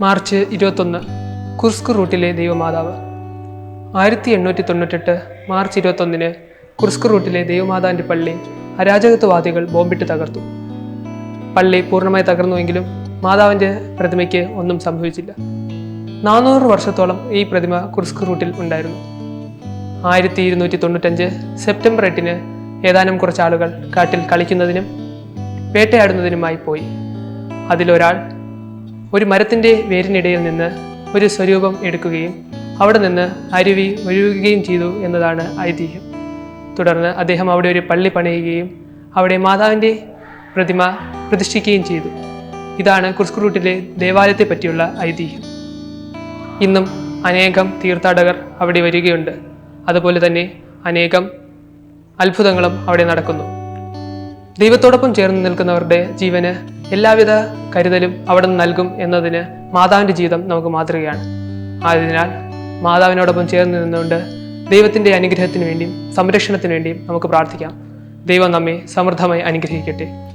March ഇരുപത്തൊന്ന് Kursk റൂട്ടിലെ ദൈവമാതാവ്. ആയിരത്തി എണ്ണൂറ്റി തൊണ്ണൂറ്റെട്ട് മാർച്ച് ഇരുപത്തൊന്നിന് കുർസ്ക് റൂട്ടിലെ ദൈവമാതാവിന്റെ പള്ളി അരാജകത്വവാദികൾ ബോംബിട്ട് തകർത്തു. പള്ളി പൂർണമായി തകർന്നുവെങ്കിലും മാതാവിന്റെ പ്രതിമയ്ക്ക് ഒന്നും സംഭവിച്ചില്ല. നാനൂറ് വർഷത്തോളം ഈ പ്രതിമ കുർസ്ക് റൂട്ടിൽ ഉണ്ടായിരുന്നു. ആയിരത്തി ഇരുന്നൂറ്റി തൊണ്ണൂറ്റഞ്ച് സെപ്റ്റംബർ എട്ടിന് ഏതാനും കുറച്ച് ആളുകൾ കാട്ടിൽ കളിക്കുന്നതിനും വേട്ടയാടുന്നതിനുമായി പോയി. അതിലൊരാൾ ഒരു മരത്തിന്റെ വേരിനിടയിൽ നിന്ന് ഒരു സ്വരൂപം എടുക്കുകയും അവിടെ നിന്ന് അരുവി ഒഴുകുകയും ചെയ്തു എന്നതാണ് ഐതിഹ്യം. തുടർന്ന് അദ്ദേഹം അവിടെ ഒരു പള്ളി പണിയുകയും അവിടെ മാതാവിന്റെ പ്രതിമ പ്രതിഷ്ഠിക്കുകയും ചെയ്തു. ഇതാണ് കുർസ്കുറൂട്ടിലെ ദേവാലയത്തെ പറ്റിയുള്ള ഐതിഹ്യം. ഇന്നും അനേകം തീർത്ഥാടകർ അവിടെ വരികയുണ്ട്. അതുപോലെ തന്നെ അനേകം അത്ഭുതങ്ങളും അവിടെ നടക്കുന്നു. ദൈവത്തോടൊപ്പം ചേർന്ന് നിൽക്കുന്നവരുടെ ജീവന് എല്ലാവിധ കരുതലും അവിടെ നിന്ന് നൽകും എന്നതിന് മാതാവിന്റെ ജീവിതം നമുക്ക് മാതൃകയാണ്. ആയതിനാൽ മാതാവിനോടൊപ്പം ചേർന്ന് നിന്നുകൊണ്ട് ദൈവത്തിന്റെ അനുഗ്രഹത്തിന് വേണ്ടിയും സംരക്ഷണത്തിന് വേണ്ടിയും നമുക്ക് പ്രാർത്ഥിക്കാം. ദൈവം നമ്മെ സമൃദ്ധമായി അനുഗ്രഹിക്കട്ടെ.